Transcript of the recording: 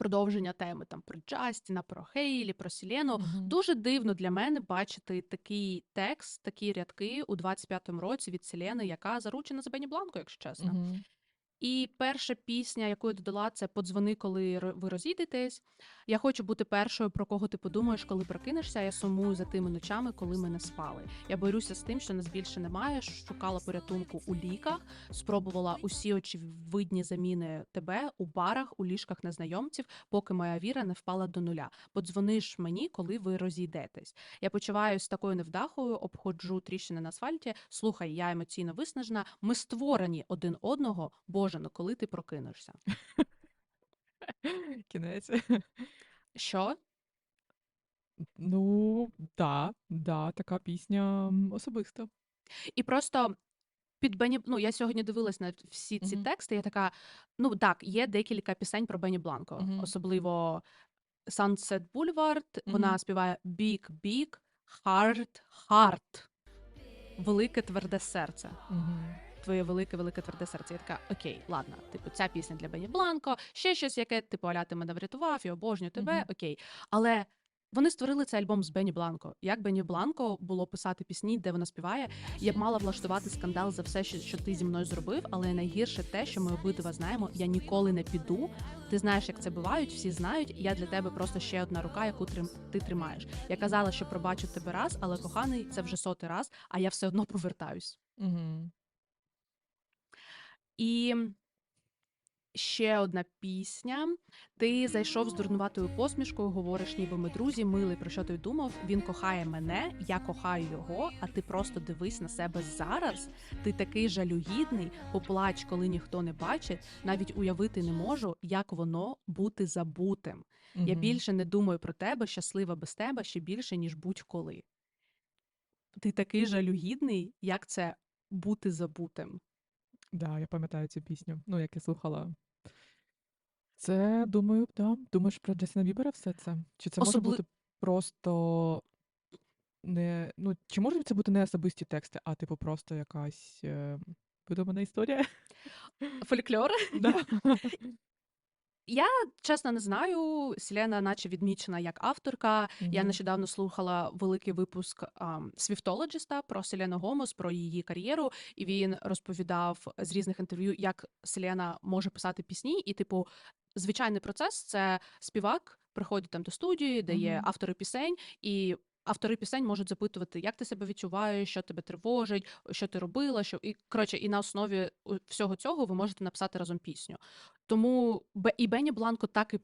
продовження теми там про Джастіна, про Хейлі, про Сілену. Мгм. Дуже дивно для мене бачити такий текст, такі рядки у 25-му році від Сілени, яка заручена за Бені Бланко, якщо чесно. Мгм. І перша пісня, яку я додала, це Подзвони, коли ви розійдетесь. Я хочу бути першою, про кого ти подумаєш, коли прокинешся. Я сумую за тими ночами, коли ми не спали. Я борюся з тим, що нас більше немає. Шукала порятунку у ліках, спробувала усі очевидні заміни тебе у барах, у ліжках незнайомців, поки моя віра не впала до нуля. Подзвониш мені, коли ви розійдетесь. Я почуваюся такою невдахою, обходжу тріщини на асфальті. Слухай, я емоційно виснажена. Ми створені один одного. Боже, ну коли ти прокинешся? Кінець. Що? Ну, да, да, така пісня особиста. І просто під Бені, ну я сьогодні дивилась на всі ці Мгм. тексти. Я така: ну так, є декілька пісень про Бені Бланко, Мгм. особливо Sunset Boulevard. Вона Мгм. співає Big Big Hard Heart. Велике тверде серце. Мгм. Твоє велике, велике тверде серце. Я така, окей, ладно, типу, ця пісня для Бені Бланко, ще щось, яке типу аля ти мене врятував, я обожнюю тебе, Мгм. окей. Але вони створили цей альбом з Бені Бланко. Як Бені Бланко було писати пісні, де вона співає, я б мала влаштувати скандал за все, що, що ти зі мною зробив, але найгірше те, що ми обидва знаємо, я ніколи не піду. Ти знаєш, як це бувають, всі знають. Я для тебе просто ще одна рука, яку трим, ти тримаєш. Я казала, що пробачу тебе раз, але коханий, це вже сотий раз, а я все одно повертаюсь. Мгм. І ще одна пісня. Ти зайшов з дурнуватою посмішкою, говориш, ніби ми друзі, милий, про що ти думав? Він кохає мене, я кохаю його, а ти просто дивись на себе зараз. Ти такий жалюгідний, поплач, коли ніхто не бачить. Навіть уявити не можу, як воно бути забутим. Я більше не думаю про тебе, щаслива без тебе ще більше, ніж будь-коли. Ти такий жалюгідний, як це бути забутим. Да, я пам'ятаю цю пісню. Ну, як я слухала. Це, думаю, да. Думаєш про Джастіна Бібера все це? Чи це може Особли- бути просто не. Ну, чи можуть це бути не особисті тексти, а типу просто якась е, видумана історія? Фольклор. Да. Я чесно не знаю. Селена, наче відмічена як авторка. Я нещодавно слухала великий випуск Свіфтологіста про Селену Гомес, про її кар'єру, і він розповідав з різних інтерв'ю, як Селена може писати пісні. І, типу, звичайний процес це співак приходить там до студії, де є автори пісень, і автори пісень можуть запитувати, як ти себе відчуваєш, що тебе тривожить, що ти робила, що і коротше, і на основі всього цього ви можете написати разом пісню. Тому і Бені Бланко так і